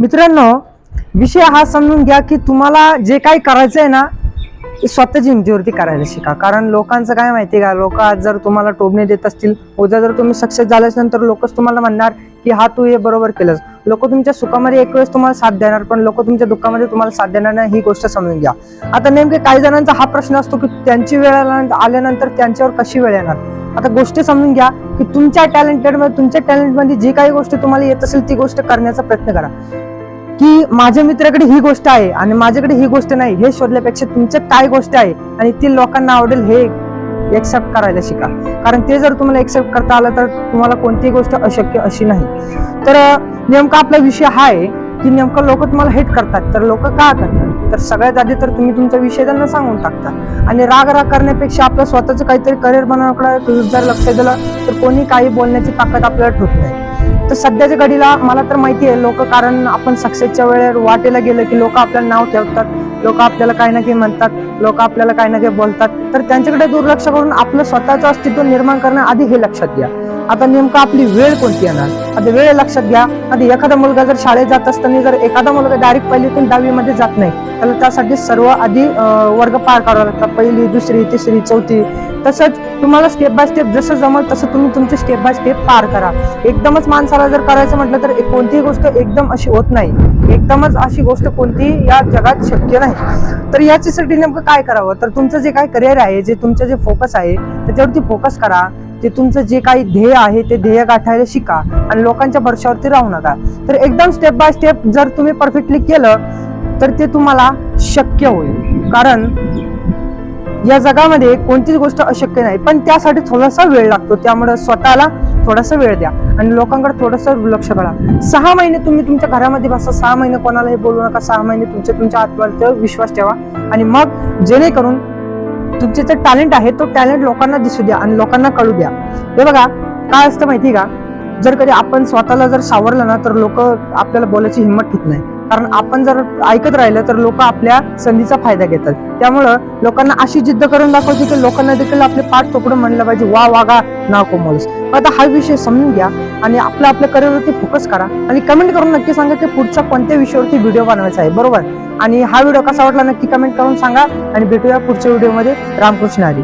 मित्रांनो विषय हा समजून घ्या की तुम्हाला जे काही करायचं आहे ना ते हिमतीवरती करायला शिका. कारण लोकांचं काय माहिती का? लोक आज जर तुम्हाला टोबणे देत असतील उद्या जर तुम्ही सक्सेस झाल्याच नंतर लोकच तुम्हाला म्हणणार की हा तू हे बरोबर केलंस. लोक तुमच्या सुखामध्ये एक वेळेस तुम्हाला साथ देणार पण लोक तुमच्या दुःखामध्ये तुम्हाला साथ देणार नाही ही गोष्ट समजून घ्या. आता नेमके काही जणांचा हा प्रश्न असतो की त्यांची वेळ आल्यानंतर आल्यानंतर त्यांच्यावर कशी वेळ येणार? आता गोष्टी समजून घ्या की तुमच्या टॅलेंटेडमध्ये तुमच्या टॅलेंटमध्ये जी काही गोष्ट तुम्हाला येत असेल ती गोष्ट करण्याचा प्रयत्न करा. की माझ्या मित्राकडे ही गोष्ट आहे आणि माझ्याकडे ही गोष्ट नाही हे शोधल्यापेक्षा तुमच्यात काय गोष्ट आहे आणि ती लोकांना आवडेल हे एक्सेप्ट करायला शिका. कारण ते जर तुम्हाला एक्सेप्ट करता आलं तर तुम्हाला कोणतीही गोष्ट अशक्य अशी नाही. तर नेमका आपला विषय हा आहे की नेमकं लोक तुम्हाला हेट करतात. तर लोक का करतात? तर सगळ्यात आधी तर तुम्ही तुमचा विषय त्यांना सांगून टाकता. आणि राग राग करण्यापेक्षा आपलं स्वतःचं काहीतरी करिअर बनवण्याकडे जर लक्ष दिलं तर कोणी काही बोलण्याची ताकद आपल्याला ठेवत नाही. तर सध्याच्या घडीला मला तर माहिती आहे लोक कारण आपण सक्सेसच्या वेळेवर वाटेला गेलं की लोक आपल्याला नाव ठेवतात लोक आपल्याला काही ना काही म्हणतात लोक आपल्याला काही ना काही बोलतात. तर त्यांच्याकडे दुर्लक्ष करून आपलं स्वतःचं अस्तित्व निर्माण करणं आधी हे लक्षात घ्या. आता नेमकं आपली वेळ कोणती येणार? आता वेळ लक्षात घ्या. आता एखादा मुलगा जर शाळेत जात असताना जर एखादा मुलगा डायरेक्ट पहिलीतून दहावीमध्ये जात नाही त्याला त्यासाठी सर्व आधी वर्ग पार करावे लागतात. पहिली दुसरी तिसरी चौथी. तसंच तुम्हाला स्टेप बाय स्टेप जसं जमल तसं तुम्ही तुमचे स्टेप बाय स्टेप पार करा. एकदमच माणसाला जर करायचं म्हटलं तर कोणतीही गोष्ट एकदम अशी होत नाही. एकदमच अशी गोष्ट कोणतीही या जगात शक्य नाही. तर याच्यासाठी नेमकं काय करावं? तर तुमचं जे काय करिअर आहे जे तुमचं जे फोकस आहे त्याच्यावरती फोकस करा. ते तुमचं जे काही ध्येय आहे ते ध्येय गाठायला शिका. आणि लोकांच्या भरशावरती राहू नका. तर एकदम स्टेप बाय स्टेप जर तुम्ही परफेक्टली केलं तर ते तुम्हाला शक्य होईल. कारण या जगामध्ये कोणतीच गोष्ट अशक्य नाही. पण त्यासाठी थोडासा वेळ लागतो. त्यामुळे स्वतःला थोडासा वेळ द्या. आणि लोकांकडे थोडंसं लक्ष करा. सहा महिने तुम्ही तुमच्या घरामध्ये बसा. सहा महिने कोणालाही बोलू नका. सहा महिने तुमच्या तुमच्या आत्म्यावर विश्वास ठेवा. आणि मग जेणेकरून तुमचे जे टॅलेंट आहे तो टॅलेंट लोकांना दिसू द्या आणि लोकांना कळू द्या. हे बघा काय असतं माहिती का? जर कधी आपण स्वतःला जर सावरलं ना तर लोक आपल्याला बोलायची हिंमत ठेवत नाही. कारण आपण जर ऐकत राहिलं तर लोक आपल्या संधीचा फायदा घेतात. त्यामुळं लोकांना अशी जिद्द करून दाखवते की लोकांना देखील आपले पाठ तोकडून म्हणलं पाहिजे वा वागा ना कोमोल्स आता हा विषय समजून घ्या आणि आपलं आपल्या करिअरवरती फोकस करा आणि कमेंट करून नक्की सांगा की पुढचा कोणत्या विषयावरती व्हिडिओ बनवायचा आहे. बरोबर? आणि हा व्हिडिओ कसा वाटला नक्की कमेंट करून सांगा आणि भेटूया पुढच्या व्हिडिओमध्ये रामकृष्ण हरी.